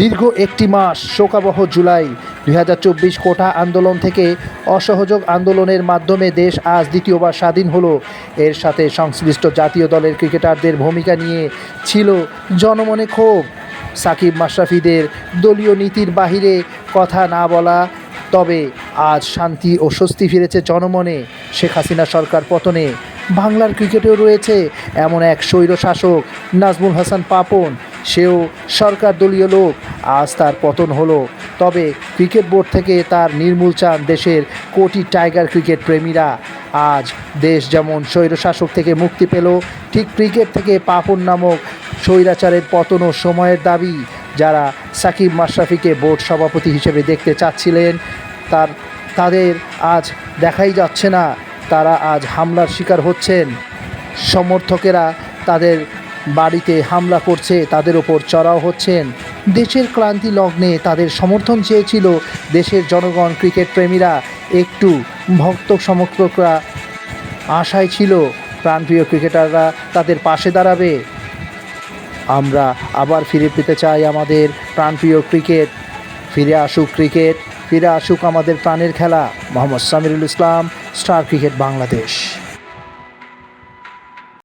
দীর্ঘ একটি মাস শোকাবহ জুলাই। দুই হাজার চব্বিশ কোটা আন্দোলন থেকে অসহযোগ আন্দোলনের মাধ্যমে দেশ আজ দ্বিতীয়বার স্বাধীন হলো। এর সাথে সংশ্লিষ্ট জাতীয় দলের ক্রিকেটারদের ভূমিকা নিয়ে ছিল জনমনে ক্ষোভ। সাকিব মাশরাফিদের দলীয় নীতির বাহিরে কথা না বলা, তবে আজ শান্তি ও স্বস্তি ফিরেছে জনমনে। শেখ হাসিনা সরকার পতনে বাংলার ক্রিকেটেও রয়েছে এমন এক স্বৈর শাসক নাজমুল হাসান পাপন। সেও সরকার দলীয় লোক। আজ তার পতন হলো। তবে ক্রিকেট বোর্ড থেকে তার নির্মূল চান দেশের কোটি টাইগার ক্রিকেট প্রেমীরা। আজ দেশ যেমন স্বৈরশাসক থেকে মুক্তি পেল, ঠিক ক্রিকেট থেকে পাপন নামক স্বৈরাচারের পতন ও সময়ের দাবি যারা সাকিব মাশরাফিকে বোর্ড সভাপতি হিসেবে দেখতে চাচ্ছিলেন, তার, তাদের আজ দেখাই যাচ্ছে না। তারা আজ হামলার শিকার হচ্ছেন। সমর্থকেরা তাদের বাড়িতে হামলা করছে, তাদের ওপর চড়াও হচ্ছেন। দেশের ক্লান্তি লগ্নে তাদের সমর্থন চেয়েছিল দেশের জনগণ, ক্রিকেট প্রেমীরা। একটু ভক্ত সমর্থকরা আশায় ছিল, প্রাণপ্রিয় ক্রিকেটাররা তাদের পাশে দাঁড়াবে। আমরা আবার ফিরে পেতে চাই আমাদের প্রাণপ্রিয় ক্রিকেট। ফিরে আসুক ক্রিকেট, ফিরে আসুক আমাদের প্রাণের খেলা। Mohammad Samirul Islam, star cricket Bangladesh.